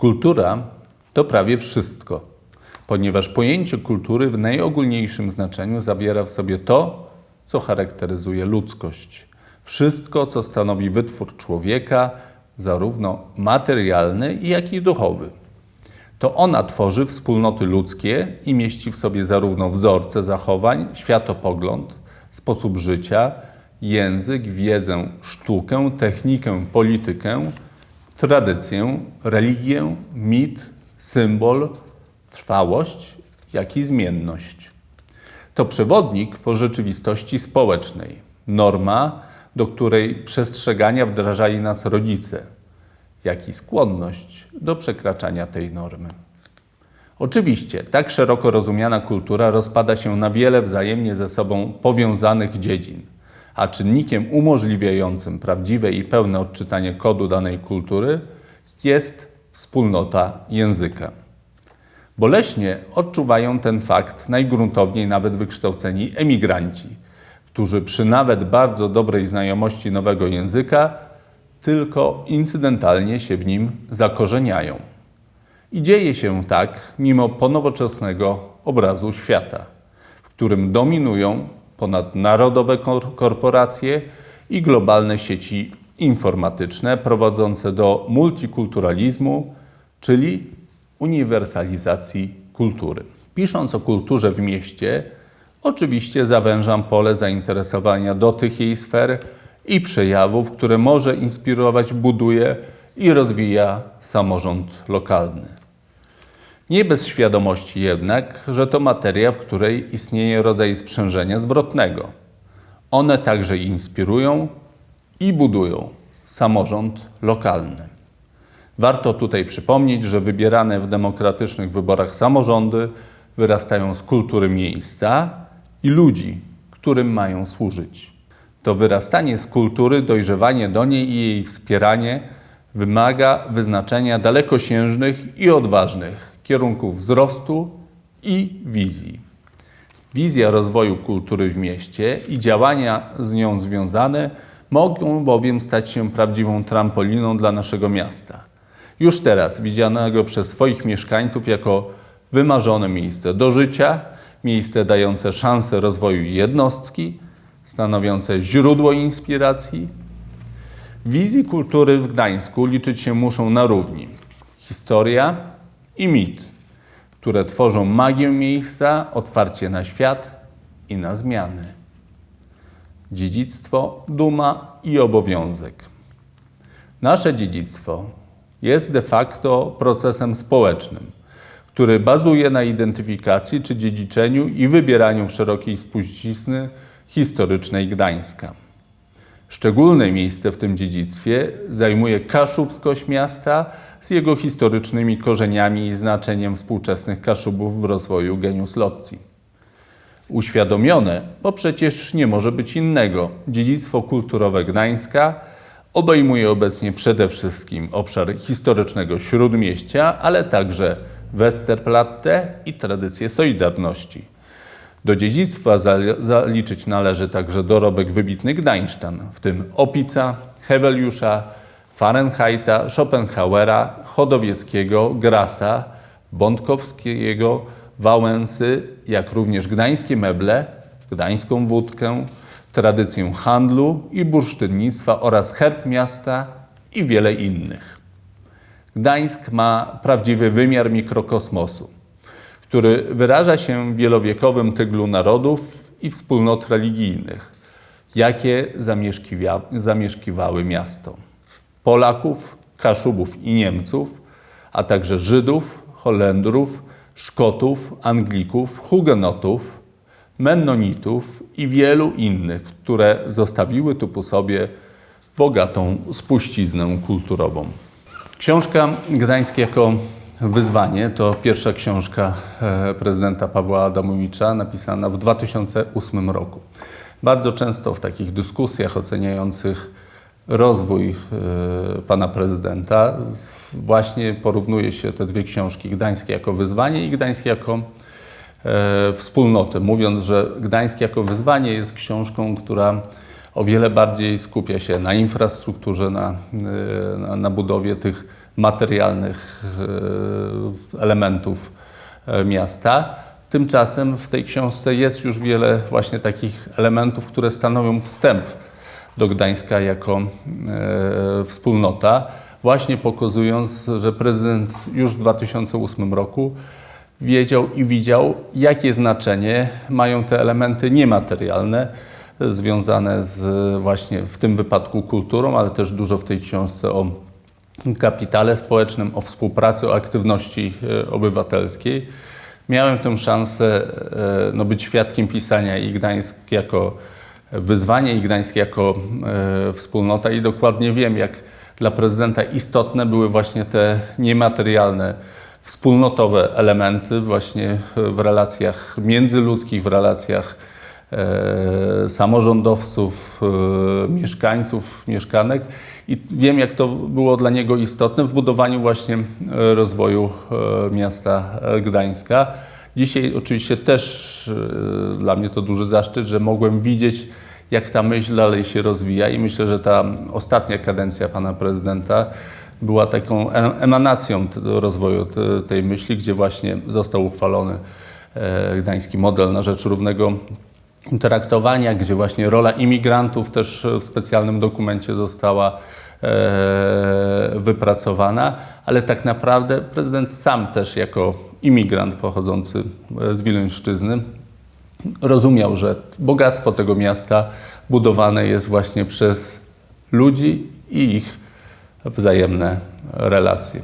Kultura to prawie wszystko, ponieważ pojęcie kultury w najogólniejszym znaczeniu zawiera w sobie to, co charakteryzuje ludzkość. Wszystko, co stanowi wytwór człowieka, zarówno materialny, jak i duchowy. To ona tworzy wspólnoty ludzkie i mieści w sobie zarówno wzorce zachowań, światopogląd, sposób życia, język, wiedzę, sztukę, technikę, politykę, tradycję, religię, mit, symbol, trwałość, jak i zmienność. To przewodnik po rzeczywistości społecznej, norma, do której przestrzegania wdrażali nas rodzice, jak i skłonność do przekraczania tej normy. Oczywiście, tak szeroko rozumiana kultura rozpada się na wiele wzajemnie ze sobą powiązanych dziedzin, a czynnikiem umożliwiającym prawdziwe i pełne odczytanie kodu danej kultury jest wspólnota języka. Boleśnie odczuwają ten fakt najgruntowniej nawet wykształceni emigranci, którzy przy nawet bardzo dobrej znajomości nowego języka tylko incydentalnie się w nim zakorzeniają. I dzieje się tak mimo ponowoczesnego obrazu świata, w którym dominują ponadnarodowe kor- korporacje i globalne sieci informatyczne prowadzące do multikulturalizmu, czyli uniwersalizacji kultury. Pisząc o kulturze w mieście, oczywiście zawężam pole zainteresowania do tych jej sfer i przejawów, które może inspirować, buduje i rozwija samorząd lokalny. Nie bez świadomości jednak, że to materia, w której istnieje rodzaj sprzężenia zwrotnego. One także inspirują i budują samorząd lokalny. Warto tutaj przypomnieć, że wybierane w demokratycznych wyborach samorządy wyrastają z kultury miejsca i ludzi, którym mają służyć. To wyrastanie z kultury, dojrzewanie do niej i jej wspieranie wymaga wyznaczenia dalekosiężnych i odważnych kierunków wzrostu i wizji. Wizja rozwoju kultury w mieście i działania z nią związane mogą bowiem stać się prawdziwą trampoliną dla naszego miasta. Już teraz widzianego przez swoich mieszkańców jako wymarzone miejsce do życia, miejsce dające szansę rozwoju jednostki, stanowiące źródło inspiracji. Wizji kultury w Gdańsku liczyć się muszą na równi historia i mit, które tworzą magię miejsca, otwarcie na świat i na zmiany. Dziedzictwo, duma i obowiązek. Nasze dziedzictwo jest de facto procesem społecznym, który bazuje na identyfikacji czy dziedziczeniu i wybieraniu w szerokiej spuścizny historycznej Gdańska. Szczególne miejsce w tym dziedzictwie zajmuje kaszubskość miasta z jego historycznymi korzeniami i znaczeniem współczesnych kaszubów w rozwoju genius loci. Uświadomione, bo przecież nie może być innego, dziedzictwo kulturowe Gdańska obejmuje obecnie przede wszystkim obszar historycznego śródmieścia, ale także Westerplatte i tradycje Solidarności. Do dziedzictwa zaliczyć należy także dorobek wybitnych Gdańszczan, w tym Opica, Heweliusza, Fahrenheita, Schopenhauera, Chodowieckiego, Grasa, Bątkowskiego, Wałęsy, jak również gdańskie meble, gdańską wódkę, tradycję handlu i bursztynnictwa oraz herb miasta i wiele innych. Gdańsk ma prawdziwy wymiar mikrokosmosu, który wyraża się w wielowiekowym tyglu narodów i wspólnot religijnych, jakie zamieszkiwa zamieszkiwały miasto. Polaków, Kaszubów i Niemców, a także Żydów, Holendrów, Szkotów, Anglików, Hugenotów, Mennonitów i wielu innych, które zostawiły tu po sobie bogatą spuściznę kulturową. Książka Gdańsk jako wyzwanie to pierwsza książka e, prezydenta Pawła Adamowicza napisana w 2008 roku. Bardzo często w takich dyskusjach oceniających rozwój e, pana prezydenta właśnie porównuje się te dwie książki, Gdańskie jako wyzwanie i Gdańskie jako e, wspólnotę, mówiąc, że Gdańskie jako wyzwanie jest książką, która o wiele bardziej skupia się na infrastrukturze, na, na, na budowie tych materialnych e, elementów e, miasta. Tymczasem w tej książce jest już wiele właśnie takich elementów, które stanowią wstęp do Gdańska jako e, wspólnota, właśnie pokazując, że prezydent już w 2008 roku wiedział i widział, jakie znaczenie mają te elementy niematerialne, związane z właśnie w tym wypadku kulturą, ale też dużo w tej książce o kapitale społecznym, o współpracy, o aktywności e, obywatelskiej. Miałem tę szansę e, no, być świadkiem pisania i Gdańsk jako wyzwanie, i Gdańsk jako e, wspólnota i dokładnie wiem, jak dla prezydenta istotne były właśnie te niematerialne, wspólnotowe elementy właśnie w relacjach międzyludzkich, w relacjach e, samorządowców, e, mieszkańców, mieszkanek i wiem, jak to było dla niego istotne w budowaniu właśnie e, rozwoju e, miasta e, Gdańska. Dzisiaj oczywiście też e, dla mnie to duży zaszczyt, że mogłem widzieć, jak ta myśl dalej się rozwija i myślę, że ta ostatnia kadencja pana prezydenta była taką em- emanacją rozwoju te- tej myśli, gdzie właśnie został uchwalony e, gdański model na rzecz równego traktowania, gdzie właśnie rola imigrantów też w specjalnym dokumencie została e, wypracowana, ale tak naprawdę prezydent sam też jako imigrant pochodzący e, z Wileńszczyzny rozumiał, że bogactwo tego miasta budowane jest właśnie przez ludzi i ich wzajemne relacje.